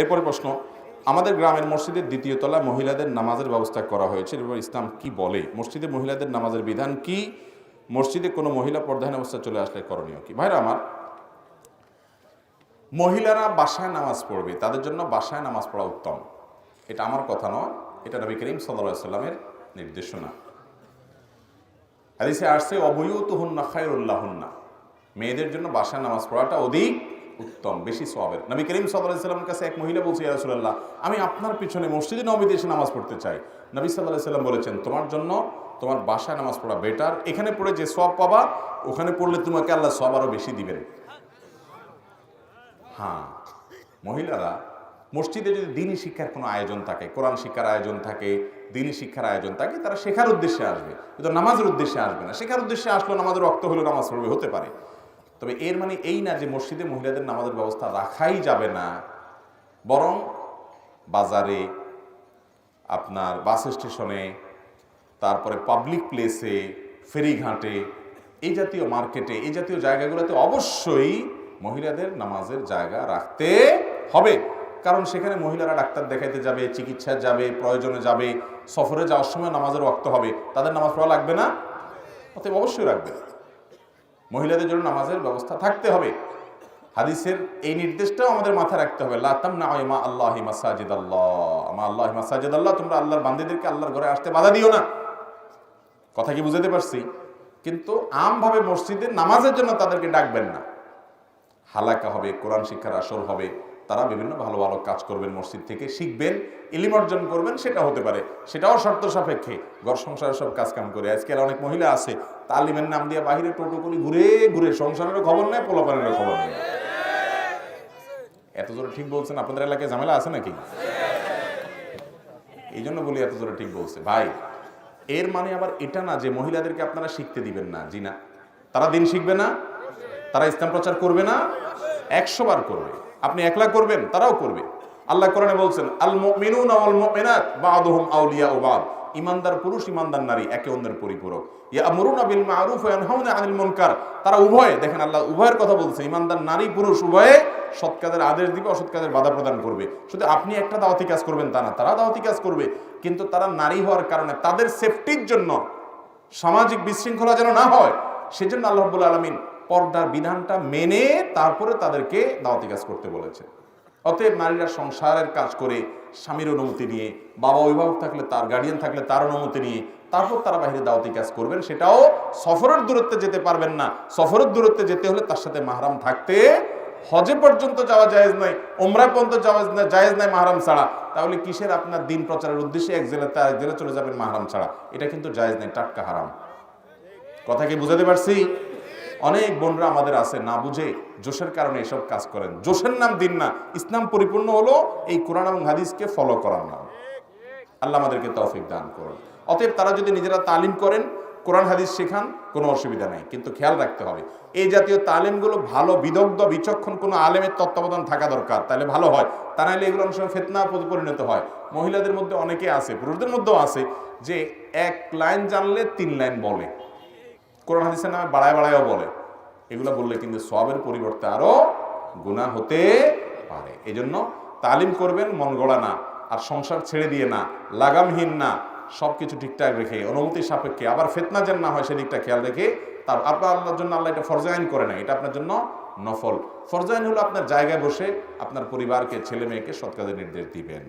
এরপরে প্রশ্ন, আমাদের গ্রামের মসজিদের দ্বিতীয় তলায় মহিলাদের নামাজের ব্যবস্থা করা হয়েছে। এবার ইসলাম কি বলে? মসজিদে মহিলাদের নামাজের বিধান কি? মসজিদে কোনো মহিলা পর্দাহীন অবস্থা চলে আসলে করণীয় কি? ভাইরা আমার, মহিলারা বাসায় নামাজ পড়বে, তাদের জন্য বাসায় নামাজ পড়া উত্তম। এটা আমার কথা নয়, এটা নবী করিম সাল্লা সাল্লামের নির্দেশনা। হাদিসে আসছে অবয়ুত হুন্না খায়রুল্লাহ হুন্না মেয়েদের জন্য বাসায় নামাজ পড়াটা অধিক উত্তম, বেশি সবের নবী করিম সাল্লাহ সাল্লামের কাছে এক মহিলা বলছে ইয়ারসুল্লাহ আমি আপনার পিছনে মসজিদে নবীতে এসে নামাজ পড়তে চাই। নবী সাল্লাহ সাল্লাম বলেছেন, তোমার জন্য তোমার বাসায় নামাজ পড়া বেটার এখানে পড়ে যে সব পাবা, ওখানে পড়লে তোমাকে আল্লাহ সব আরও বেশি দিবেন। হ্যাঁ মহিলারা, মসজিদে যদি দিনী শিক্ষার কোনো আয়োজন থাকে, কোরআন শিক্ষার আয়োজন থাকে, দিনী শিক্ষার আয়োজন থাকে, তারা শেখার উদ্দেশ্যে আসবে। কিন্তু নামাজের উদ্দেশ্যে আসবে না। শেখার উদ্দেশ্যে আসলো, নামাজের রক্ত হলো, নামাজ পড়বে, হতে পারে। তবে এর মানে এই না যে মসজিদে মহিলাদের নামাজের ব্যবস্থা রাখাই যাবে না। বরং বাজারে, আপনার বাস স্টেশনে, তারপরে পাবলিক প্লেসে, ফেরিঘাটে, এই জাতীয় মার্কেটে, এই জাতীয় জায়গাগুলোতে অবশ্যই মহিলাদের নামাজের জায়গা রাখতে হবে। কারণ সেখানে মহিলারা ডাক্তার দেখাইতে যাবে, চিকিৎসা যাবে, প্রয়োজনে যাবে, সফরে যাওয়ার সময় নামাজের রক্ত হবে। তাদের নামাজ পড়া লাগবে না? অতএব অবশ্যই রাখবে মহিলাদের জন্য নামাজের ব্যবস্থা থাকতে হবে। হাদিসের এই নির্দেশটাও আমাদের মাথায় রাখতে হবে। না আল্লাহ মাসাজিদ আল্লাহ আল্লাহ মাসাজিদ আল্লাহ তোমরা আল্লাহর বান্দিদেরকে আল্লাহর ঘরে আসতে বাধা দিও না। কথা কি বুঝাতে পারছি? কিন্তু আমভাবে মসজিদে নামাজের জন্য তাদেরকে ডাকবেন না। হালাকা হবে, কোরআন শিক্ষার আসর হবে। তারা বিভিন্ন ভালো ভালো কাজ করবেন, মসজিদ থেকে শিখবেন, ইলিম অর্জন করবেন, সেটা হতে পারে। সেটাও শর্ত সাপেক্ষে। ঘর সংসারের সব কাজ কাম করে। আজকাল অনেক মহিলা আছে, তালিমের নাম দিয়ে বাহিরে টোটো করে ঘুরে ঘুরে সংসারেরও খবর নেয়, পোলাপানেরও খবর নেই এত জোরে ঠিক বলছেন? আপনাদের এলাকায় ঝামেলা আছে নাকি? এই জন্য বলি এত জোরে ঠিক বলছে। ভাই, এর মানে আবার এটা না যে মহিলাদেরকে আপনারা শিখতে দিবেন না। জি না। তারা দিন শিখবে না, তারা ইসলাম প্রচার করবে না, একশো বার করবে। আপনি একলা করবেন, তারাও করবে। আল্লাহ কোরআনে বলছেন আল মুমিনুন ওয়াল মুমিনাত বাদুহুম আউলিয়া বাদ। ইমানদার পুরুষ, ইমানদার নারী, একে অন্যের পরিপূরক। ইয়ামুরুনা মারুফ আনিল তারা উভয়ে, দেখেন আল্লাহ উভয়ের কথা বলছে, ইমানদার নারী, পুরুষ উভয়ে সৎ কাজের আদেশ দিবে, অসৎ কাজের বাধা প্রদান করবে। শুধু আপনি একটা দাওয়াতি কাজ করবেন তা না, তারা দাওয়াতি কাজ করবে। কিন্তু তারা নারী হওয়ার কারণে তাদের সেফটির জন্য সামাজিক বিশৃঙ্খলা যেন না হয়, সেজন্য আল্লাহ রাব্বুল আলামিন পর্দার বিধানটা মেনে তারপরে তাদেরকে দাওয়াতি কাজ করতে বলেছে। অতএব নারীরা সংসারের কাজ করে স্বামীর অনুমতি নিয়ে, বাবা অভিভাবক থাকলে তার গার্ডিয়ান থাকলে তার অনুমতি নিয়ে, তারপর তারা বাইরে দাওয়াতি কাজ করবেন, সেটাও সফরের দূরত্বে যেতে পারবেন না। সফরের দূরত্বে যেতে হলে তার সাথে মাহরাম থাকতে হজে পর্যন্ত যাওয়া জায়েজ নাই ওমরা পর্যন্ত যাওয়া জায়েজ নাই মাহরাম ছাড়া। তাহলে কিসের আপনার দিন প্রচারের উদ্দেশ্যে এক জেলাতে আরেক জেলা চলে যাবেন মাহরাম ছাড়া? এটা কিন্তু জায়েজ নাই টাটকা হারাম। কথা কি বুঝাতে পারছি? অনেক বোনরা আমাদের আছে, না বুঝে জোশের কারণে এসব কাজ করেন। জোশের নাম দিন না, ইসলাম পরিপূর্ণ হলো এই কোরআন এবং হাদিসকে ফলো করার নাম। আল্লাহ আমাদেরকে তৌফিক দান করুন। অতএব তারা যদি নিজেরা তালিম করেন, কোরআন, হাদিস শেখান, কোনো অসুবিধা নেই। কিন্তু খেয়াল রাখতে হবে, এই জাতীয় তালিমগুলো ভালো, বিদগ্ধ, বিচক্ষণ কোনো আলেমের তত্ত্বাবধান থাকা দরকার। তাহলে ভালো হয়। তা নাহলে এগুলো অনেক সময় ফেতনা পরিণত হয়। মহিলাদের মধ্যে অনেকে আছে, পুরুষদের মধ্যেও আছে যে এক লাইন জানলে তিন লাইন বলে। কোরআন হাদিসের নামে বাড়ায় বাড়ায়ও বলে। এগুলো বললে কিন্তু সবের পরিবর্তে আরও গুণা হতে পারে। এই জন্য তালিম করবেন, মন গড়া না। আর সংসার ছেড়ে দিয়ে না, লাগামহীন না। সব কিছু ঠিকঠাক রেখে অনুমতি সাপেক্ষে, আবার ফেতনা যেন না হয় সেদিকটা খেয়াল রেখে তার আপনার আল্লাহর জন্য আল্লাহ এটা ফরজাইন করে না এটা আপনার জন্য নফল। ফরজাইন হলো আপনার জায়গায় বসে আপনার পরিবারকে, ছেলে মেয়েকে সৎ নির্দেশ দিবেন।